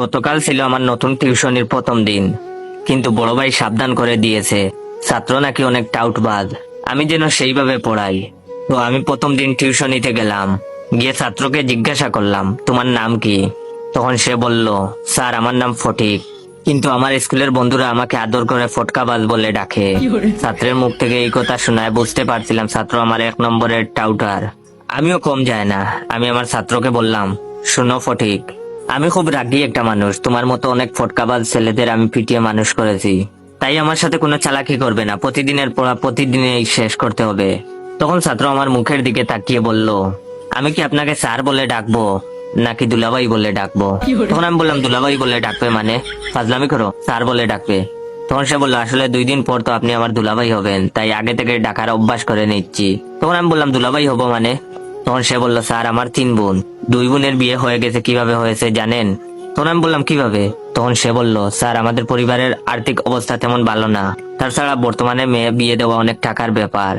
গতকাল ছিল আমার নতুন টিউশনির প্রথম দিন। কিন্তু বড় ভাই সাবধান করে দিয়েছে। ছাত্র নাকি অনেক টাউটবাজ আমি যেন সেইভাবে পড়াই। তো আমি প্রথম দিন টিউশনিতে গেলাম। গিয়ে ছাত্রকে জিজ্ঞাসা করলাম তোমার নাম কি? তখন সে বলল স্যার আমার নাম ফটিক। কিন্তু আমার স্কুলের বন্ধুরা আমাকে আদর করে ফটকাবাজ বলে ডাকে। ছাত্রের মুখ থেকে এই কথা শোনায় বুঝতে পারছিলাম ছাত্র আমার এক নম্বরের টাউটার। আমিও কম যায় না। আমি আমার ছাত্রকে বললাম শোনো ফটিক আমি খুব রাগী একটা মানুষ। তোমার মতো অনেক ফটকাবাজ ছেলেদের আমি পিটিয়ে মানুষ করেছি। তাই আমার সাথে কোনো চালাকি করবে না। প্রতিদিনের পড়া প্রতিদিনেই শেষ করতে হবে। তখন ছাত্র আমার মুখের দিকে তাকিয়ে বলল আমি কি আপনাকে স্যার বলে ডাকবো নাকি দুলাভাই বলে ডাকবো? তখন আমি বললাম দুলাভাই বলে ডাকবে মানে? ফাজলামি করো স্যার বলে ডাকবে। তখন সে বলল আসলে দুই দিন পর তো আপনি আমার দুলাভাই হবেন তাই আগে থেকে ডাকার অভ্যাস করে নিচ্ছি। তখন আমি বললাম দুলাভাই হব মানে? তখন সে বলল স্যার আমার তিন বোন। দুই বোনের বিয়ে হয়ে গেছে, কীভাবে হয়েছে জানেন? তখন আমি বললাম, কীভাবে? তখন সে বলল, স্যার, আমাদের পরিবারের আর্থিক অবস্থা তেমন ভালো না। তাছাড়া বর্তমানে মেয়ে বিয়ে দেওয়া অনেক টাকার ব্যাপার।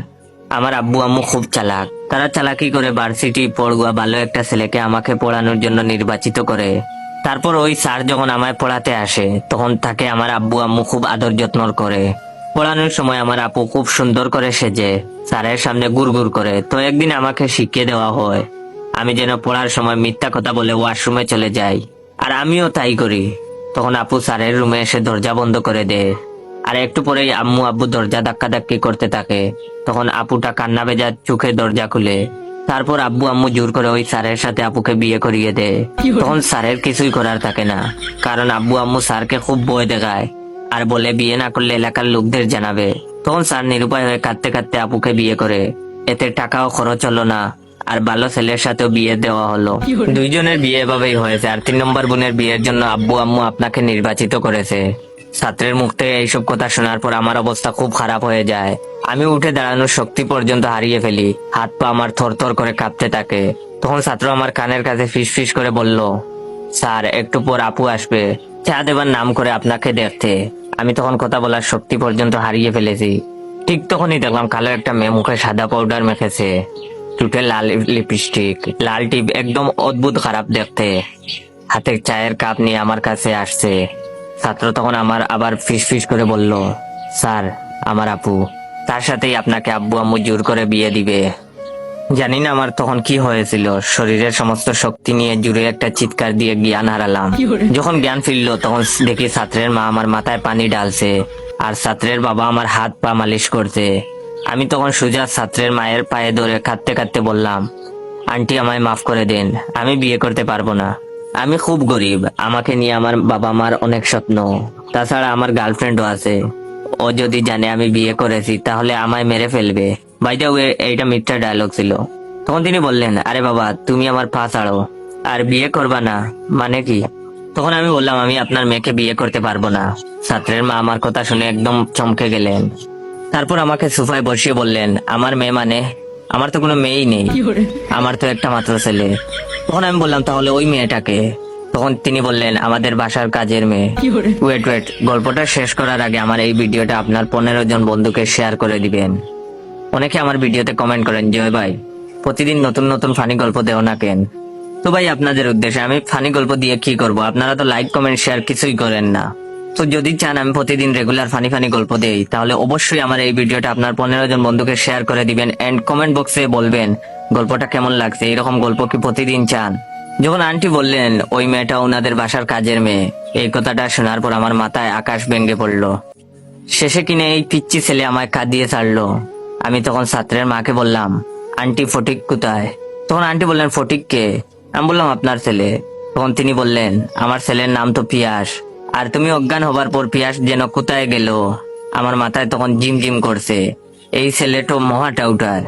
আমার আব্বু আম্মু খুব চালাক। তারা চালাকি করে ভার্সিটি পড়ুয়া ভালো একটা ছেলেকে আমাকে পড়ানোর জন্য নির্বাচিত করে। তারপর ওই স্যার যখন আমায় পড়াতে আসে, তখন তাকে আমার আব্বু আম্মু খুব আদর যত্ন করে। পড়ানোর সময় আমার আপু খুব সুন্দর করে সেজে, স্যারের সামনে গুড় করে। তো একদিন আমাকে শিখিয়ে দেওয়া হয়। আমি যেন পড়ার সময় মিথ্যা কথা বলে ওয়াশরুমে চলে যাই। আর আমিও তাই করি। তখন আপু স্যারের রুমে এসে দরজা বন্ধ করে দেয়। আর একটু পরেই আম্মু আব্বু দরজা ধাক্কা ধাক্কি করতে থাকে। তখন আপুটা কান্না বেজা চোখে দরজা খুলে। তারপর আব্বু আম্মু জোর করে ওই স্যারের সাথে আপুকে বিয়ে করিয়ে দেয়। তখন স্যারের কিছুই করার থাকে না। কারণ আব্বু আম্মু স্যারকে খুব ভয় দেখায়। আর বলে বিয়ে না করলে এলাকার লোকদের জানাবে। তখন স্যার নিরুপায় হয়ে কাঁদতে কাঁদতে আপুকে বিয়ে করে। এতে টাকাও খরচ হলো না। আর ভালো ছেলের সাথেও বিয়ে দেওয়া হলো। দুইজনের বিয়ে এভাবেই হয়েছে আর তিন নম্বর বোনের বিয়ের জন্য আব্বু আম্মু আপনাকে নির্বাচিত করেছে। ছাত্রের মুখ থেকে এইসব কথা শোনার পর আমার অবস্থা খুব খারাপ হয়ে যায়। আমি উঠে দাঁড়ানোর শক্তি পর্যন্ত হারিয়ে ফেলি। হাত পা আমার থরথর করে কাঁপতে থাকে। তখন ছাত্র আমার কানের কাছে ফিস ফিস করে বলল স্যার একটু পর আপু আসবে। চা দেবার নাম করে আপনাকে দেখতে। আমি তখন কথা বলার শক্তি পর্যন্ত হারিয়ে ফেলেছি। ঠিক তখনই দেখলাম কালো একটা মেয়ে মুখে সাদা পাউডার মেখেছে। টুটে লাল লিপস্টিক লাল টিপ একদম অদ্ভুত খারাপ দেখতে হাতে চায়ের কাপ নিয়ে আমার কাছে আসছে ছাত্র তখন আমার আবার ফিস ফিস করে বলল স্যার আমার আপু তার সাথেই আপনাকে আব্বু আম্মু জোর করে বিয়ে দিবে। জানি না আমার তখন কি হয়েছিল। শরীরের সমস্ত শক্তি নিয়ে জুড়ে একটা চিৎকার দিয়ে জ্ঞান হারালাম। যখন জ্ঞান ফিরলো তখন দেখি ছাত্রের মা আমার মাথায় পানি ডালছে আর ছাত্রের বাবা আমার হাত পা মালিশ করছে। আমি তখন সুজা ছাত্রের মায়ের পায়ে ধরে কাঁদতে কাঁদতে বললাম, আন্টি, আমায় মাফ করে দিন, আমি বিয়ে করতে পারব না। আমি খুব গরিব, আমাকে নিয়ে আমার বাবা মার অনেক স্বপ্ন। তাছাড়া আমার গার্লফ্রেন্ডও আছে। ও যদি জানে আমি বিয়ে করেছি, তাহলে আমায় মেরে ফেলবে। বাইদা এইটা মিথ্যা ডায়লগ ছিল। তখন তিনি বললেন, আরে বাবা, তুমি আমার পা ছাড়ো। আর বিয়ে করবা না মানে কি? তখন আমি বললাম, আমি আপনার মেয়েকে বিয়ে করতে পারব না। ছাত্রের মা আমার কথা শুনে একদম চমকে গেলেন। তারপর আমাকে সোফায় বসিয়ে বললেন আমার মেয়ে মানে? আমার তো কোনো মেয়েই নেই। আমার তো একটা মাত্র ছেলে। তখন আমি বললাম তাহলে ওই মেয়েটাকে? তখন তিনি বললেন আমাদের বাসার কাজের মেয়ে। ওয়েট ওয়েট গল্পটা শেষ করার আগে আমার এই ভিডিওটা আপনার পনেরো জন বন্ধুকে শেয়ার করে দিবেন। অনেকে আমার ভিডিওতে কমেন্ট করেন জয় ভাই প্রতিদিন নতুন নতুন ফানি গল্প দেও না কেন? তো ভাই আপনাদের উদ্দেশ্যে আমি ফানি গল্প দিয়ে কি করব? আপনারা তো লাইক কমেন্ট শেয়ার কিছুই করেন না। তো যদি চান, আমি প্রতিদিন রেগুলার ফানি ফানি গল্প দেই, তাহলে অবশ্যই আমার এই ভিডিওটা আপনার পনেরো জন বন্ধুকে শেয়ার করে দিবেন এন্ড কমেন্ট বক্সে বলবেন, গল্পটা কেমন লাগছে, এরকম গল্প কি প্রতিদিন চান? যখন আন্টি বললেন, ওই মেয়েটা ওনাদের বাসার কাজের মেয়ে, এই কথাটা শোনার পর আমার মাথায় আকাশ ভেঙে পড়ল। শেষে কিনে এই পিচ্ছি ছেলে আমায় কাঁদিয়ে ছাড়লো। আমি তখন ছাত্রের মাকে বললাম, আন্টি, ফটিক কোথায়? তখন আন্টি বললেন, ফটিক কে? আমি বললাম, আপনার ছেলে। তখন তিনি বললেন, আমার ছেলের নাম তো পিয়াস। আর তুমি অজ্ঞান হবার পর পিয়াস যেন কোথায় গেল? আমার মাথায় তখন জিম জিম করছে। এই ছেলেটো মহা টাউটার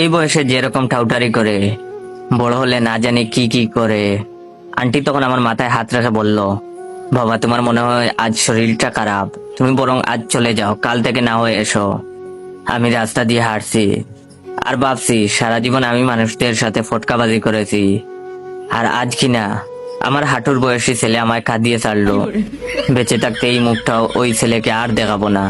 এই বয়সে যেরকম টাউটারি করে, বড় হলে না জানি কি কি করে। আন্টি তখন আমার মাথায় হাত রেখে বলল, বাবা, তোমার মনে হয় আজ শরীরটা খারাপ। তুমি বরং আজ চলে যাও, কাল থেকে না হয়ে এসো। আমি রাস্তা দিয়ে হাঁটছি। আর ভাবছি, সারা জীবন আমি মানুষদের সাথে ফটকাবাজি করেছি। আর আজ কি না? আমার হাঁটুর বয়সী ছেলে আমায় কাঁদিয়ে ছাড়লো। বেঁচে থাকতে এই মুখটা ওই ছেলেকে আর দেখাবো না।